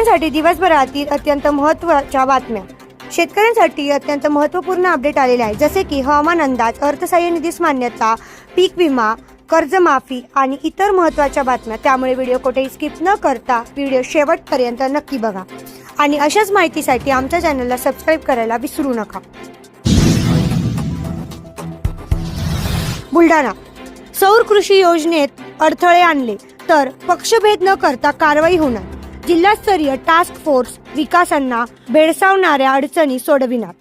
शेतकऱ्यांसाठी दिवसभरातील अत्यंत महत्त्वाच्या बातम्या. शेतकऱ्यांसाठी अत्यंत महत्त्वपूर्ण अपडेट आलेले आहे जसे की हवामान अंदाज अर्थसहाय्य निधीस मान्यता पीक विमा कर्जमाफी आणि इतर महत्त्वाच्या बातम्या. त्यामुळे व्हिडिओ कुठेही स्किप न करता व्हिडिओ शेवटपर्यंत नक्की बघा. आणि अशाच माहितीसाठी आमच्या चॅनलला सबस्क्राईब करायला विसरू नका. बुलढाणा. सौर कृषी योजनेत अडथळे आणले तर पक्षभेद न करता कारवाई होणार. जिल्हास्तरीय टास्क फोर्स विकासांना भेडसावणाऱ्या अडचणी सोडविणार.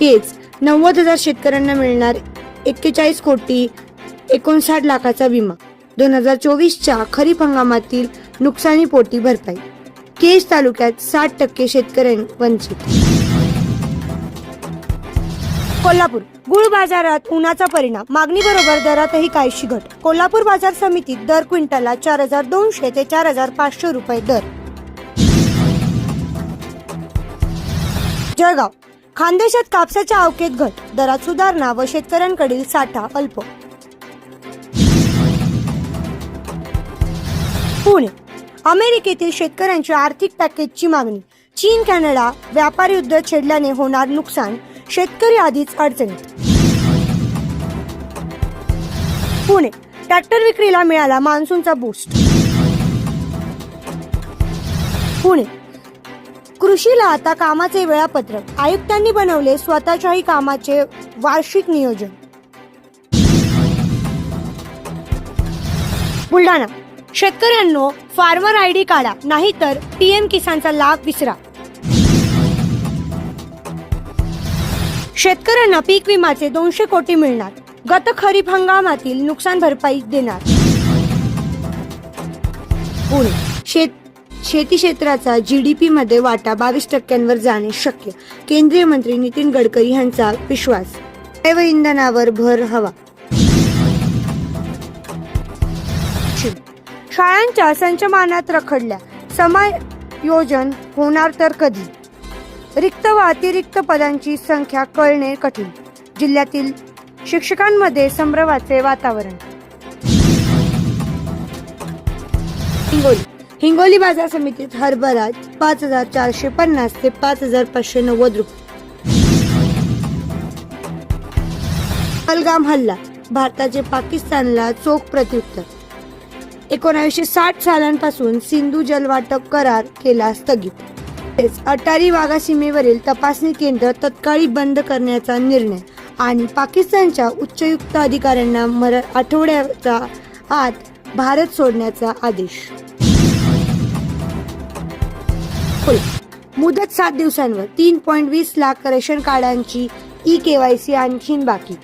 हेच नव्वद हजार शेतकऱ्यांना मिळणार एक्केचाळीस कोटी एकोणसाठ लाखाचा विमा. दोन हजार चोवीसच्या खरीप हंगामातील नुकसानीपोटी भरपाई. केज तालुक्यात साठ टक्के शेतकऱ्यां वंचित कोल्हापूर. गुळ बाजारात उन्हाचा परिणाम. मागणी बरोबर दरातही काहीशी घट. कोल्हापूर बाजार समितीत दर क्विंटलला चार हजार दोनशे ते चार हजार पाचशे रुपये दर. जळगाव. खानदेशात कापसाच्या अवकेत घट. दरात सुधारणा व शेतकऱ्यांकडील साठा अल्प. पुणे. अमेरिकेतील शेतकऱ्यांची आर्थिक पॅकेजची मागणी. चीन कॅनडा व्यापार युद्ध छेडल्याने होणार नुकसान शेतकरी आधीच अडचणीत. पुणे ट्रॅक्टर विक्रीला मिळाला मान्सूनचा बूस्ट पुणे कृषीला आता कामाचे वेळापत्रक. आयुक्तांनी बनवले स्वतःच्याही कामाचे वार्षिक नियोजन. बुलढाणा शेतकऱ्यांनो फार्मर आय डी काढा नाहीतर पीएम किसानचा लाभ विसरा. शेतकऱ्यांना पीक विमाचे दोनशे कोटी मिळणार. गत खरीप हंगामातील नुकसान भरपाई देणार. पुणे. शेत शेती क्षेत्राचा जी डी मध्ये वाटा बावीस टक्क्यांवर जाणे शक्य. केंद्रीय मंत्री नितीन गडकरी यांचा विश्वास. जैव इंधनावर भर हवा. शाळांच्या संचमानात रखडल्या. समायोजन होणार तर कधी? रिक्त व अतिरिक्त पदांची संख्या कळणे कठीण. जिल्ह्यातील शिक्षकांमध्ये संभ्रमाचे वातावरण. हिंगोली. हिंगोली बाजार समितीत हरभरा पाच हजार चारशे पन्नास ते पाच हजार पाचशे नव्वद रुपये. अलगाम हल्ला भारताचे पाकिस्तानला चोख प्रत्युत्तर. एकोणावीसशे साठ सालांपासून सिंधू जलवाटप करार केला स्थगित. तसेच अटारी वाघा सीमेवरील तपासणी केंद्र तत्काळी बंद करण्याचा निर्णय आणि पाकिस्तानच्या उच्चयुक्त अधिकाऱ्यांना मर आठवड्याचा आत भारत सोडण्याचा आदेश. मुदत सात दिवसांवर तीन पॉईंट वीस लाख रेशन कार्डांची ई केवायसी आणखीन बाकी.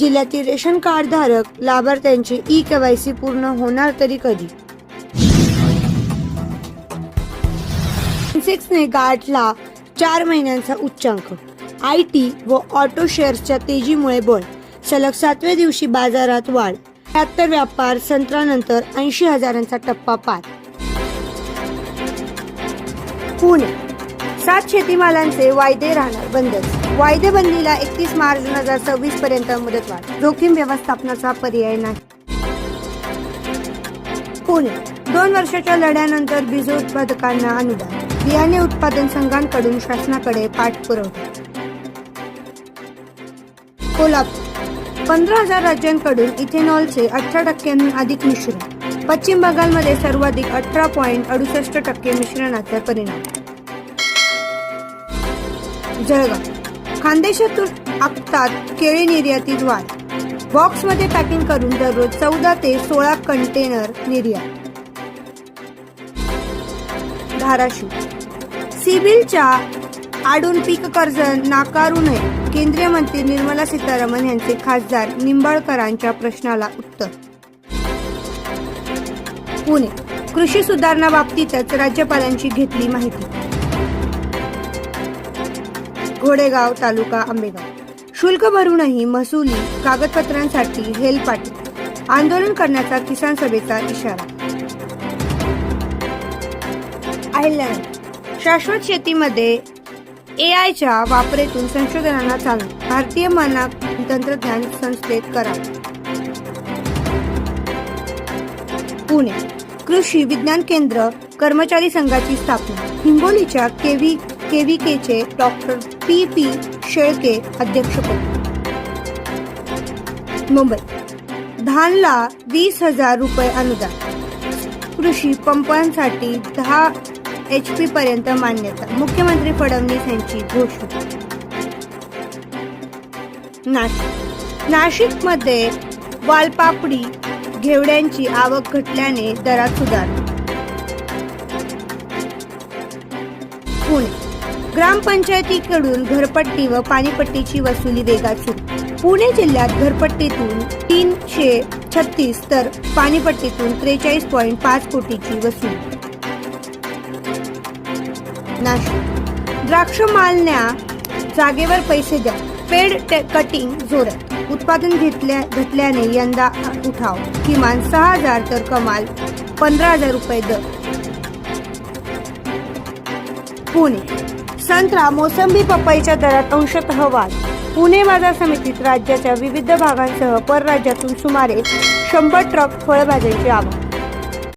जिल्ह्यातील रेशन कार्ड धारक लाभार्थ्यांची ई केवायसी पूर्ण होणार तरी कधी? सेन्सेक्सने गाठला चार महिन्यांचा उच्चांक. आय टी व ऑटो शेअर्सच्या तेजीमुळे बळ. सलग सातव्या दिवशी बाजारात वाढ. त्र्याहत्तर व्यापार संत्रानंतर ऐंशी हजारांचा टप्पा पार. पुणे. सात शेतीमालांचे वायदे राहणार बंद वायदे बंदीला एकतीस मार्च दोन हजार सव्वीस पर्यंत मुदतवाढ. जोखीम व्यवस्थापनाचा पर्याय नाही. पुणे दोन वर्षाच्या लढ्यानंतर बीज उत्पादकांना अनुदान बियाणे उत्पादन संघांकडून शासनाकडे पाठपुरवठा कोल्हापूर पंधरा हजार राज्यांकडून इथेनॉलचे अठरा टक्क्यांहून अधिक मिश्रण पश्चिम बंगालमध्ये सर्वाधिक अठरा पॉईंट अडुसष्ट टक्के मिश्रणाचा परिणाम. जळगाव खानदेशातून आखतात केळी निर्यातीत वाढ. बॉक्समध्ये पॅकिंग करून दररोज चौदा ते सोळा कंटेनर निर्यात. धाराशिव. सिबिलच्या आडून पीक कर्ज नाकारू नये केंद्रीय मंत्री निर्मला सीतारामन यांचे खासदार निंबाळकरांच्या प्रश्नाला उत्तर. पुणे. कृषी सुधारणा बाबतीतच राज्यपालांची घेतली माहिती. घोडेगाव तालुका आंबेगाव. शुल्क भरूनही महसुली कागदपत्रांसाठी हेलपाटी आंदोलन करण्याचा किसान सभेचा इशारा. अहिल्यानगर शाश्वत शेतीमध्ये ए आयच्या वापरेतून संशोधनाला चालू भारतीय मानक तंत्रज्ञान संस्थेत करा पुणे. कृषी विज्ञान केंद्र कर्मचारी संघाची स्थापना. हिंगोलीच्या केव्ही केव्हीकेचे डॉक्टर पी पी शेळके अध्यक्षपद. मुंबई. धानला वीस हजार रुपये अनुदान. कृषी पंपांसाठी दहा एच पी पर्यंत मान्यता. मुख्यमंत्री फडणवीस यांची घोषणा. नाशिक. नाशिकमध्ये वालपापडी घेवड्यांची आवक घटल्याने दरात सुधारणा. पुणे. ग्रामपंचायतीकडून घरपट्टी व पाणीपट्टीची वसुली वेगात सुरू. पुणे जिल्ह्यात घरपट्टीतून तीनशे छत्तीस तर पाणीपट्टीतून त्रेचाळीस पॉईंट पाच कोटीची वसुली. नाशिक. द्राक्ष मालण्या जागेवर पैसे द्या. पेड कटिंग जोरात. उत्पादन घेतल्या घटल्याने यंदा उठाव. किमान सहा हजार तर कमाल पंधरा हजार रुपये दर. पुणे. संत्रा मोसंबी पपईच्या दरात अंशतः वाढ. पुणे बाजार समितीत राज्याच्या विविध भागांसह परराज्यातून सुमारे शंभर ट्रक फळभाज्यांची आवक.